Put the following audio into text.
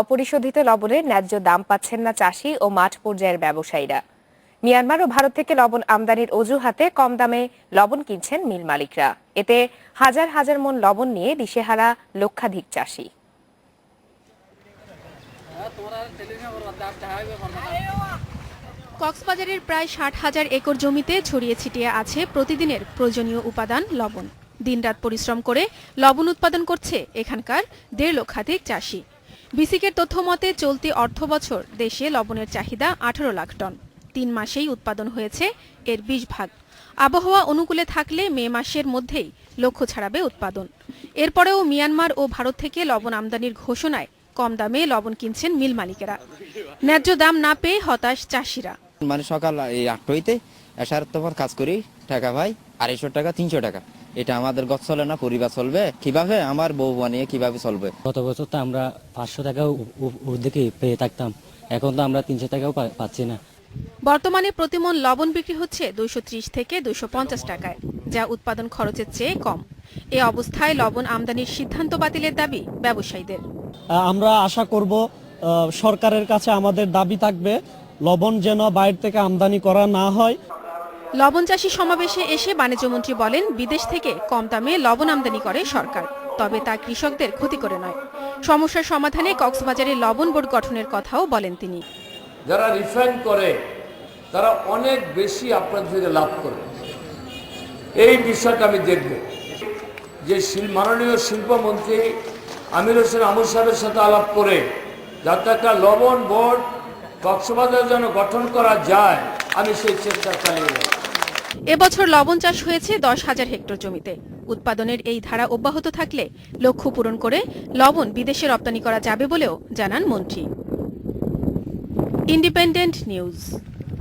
অপরিশোধিত লবণের ন্যায্য দাম পাচ্ছেন না চাষি ও মাঠ পর্যায়ের ব্যবসায়ীরা। মিয়ানমার ও ভারত থেকে লবণ আমদানির অজুহাতে কম দামে লবণ কিনছেন মিল মালিকরা। এতে হাজার হাজার মন লবণ নিয়ে দিশেহারা লক্ষাধিক চাষি। কক্সবাজারের প্রায় ষাট হাজার একর জমিতে ছড়িয়ে ছিটিয়ে আছে প্রতিদিনের প্রয়োজনীয় উপাদান লবণ। দিনরাত পরিশ্রম করে লবণ উৎপাদন করছে এখানকার দেড় লক্ষাধিক চাষি। বিসিকের তথ্য মতে, চলতি অর্থ বছর দেশে লবণের চাহিদা আঠারো লাখ টন। তিন মাসেই উৎপাদন হয়েছে এর বিশ ভাগ। আবহাওয়া অনুকূলে থাকলে মে মাসের মধ্যেই লক্ষ্য ছাড়াবে উৎপাদন। এরপরেও মিয়ানমার ও ভারত থেকে লবণ আমদানির ঘোষণায় কম দামে লবণ কিনছেন মিল মালিকেরা। ন্যায্য দাম না পেয়ে হতাশ চাষিরা। মানে সকাল এই আটটা হইতে এসার তোমার কাজ করি, টাকা ভাই আড়াইশো টাকা, তিনশো টাকা। এটা আমাদের গছ চলে না পরিবার চলবে। কীভাবে? আমার বউ বানিয়ে কীভাবে চলবে? গত বছর তো আমরা পাঁচশো টাকা ওদিকে পেয়ে থাকতাম। এখন তো আমরা তিনশো টাকাও পাচ্ছি না। বর্তমানে প্রতিমন লবণ বিক্রি হচ্ছে দুইশো ত্রিশ থেকে দুইশো পঞ্চাশ টাকায় যা উৎপাদন খরচের চেয়ে কম। এ অবস্থায় লবণ আমদানির সিদ্ধান্ত বাতিলের দাবি ব্যবসায়ীদের। আমরা আশা করব আহ, সরকারের কাছে আমাদের দাবি থাকবে লবণ যেন বাইরে থেকে আমদানি করা না হয়। লবণ চাষী সমাবেশে এসে বাণিজ্যমন্ত্রী বলেন, বিদেশ থেকে কম দামে লবণ আমদানি করে সরকার, তবে তা কৃষকদের ক্ষতি করে নয়। সমস্যার সমাধানে কক্সবাজারে লবণ বোর্ড গঠনের কথাও বলেন তিনি। যারা রিফাইন করে, তারা অনেক বেশি আপনাদের থেকে লাভ করবে। এই বিষয়টা আমি দেখব। যে মাননীয় শিল্পমন্ত্রী আমির হোসেন আমর সাহেবের সাথে আলাপ করে, যাতে একটা লবণ বোর্ড কক্সবাজার যেন গঠন করা যায়, আমি সেই চেষ্টা চালিয়ে যাব এবছর লবণ চাষ হয়েছে দশ হাজার হেক্টর জমিতে। উৎপাদনের এই ধারা অব্যাহত থাকলে লক্ষ্য পূরণ করে লবণ বিদেশে রপ্তানি করা যাবে বলেও জানান মন্ত্রী। Independent News.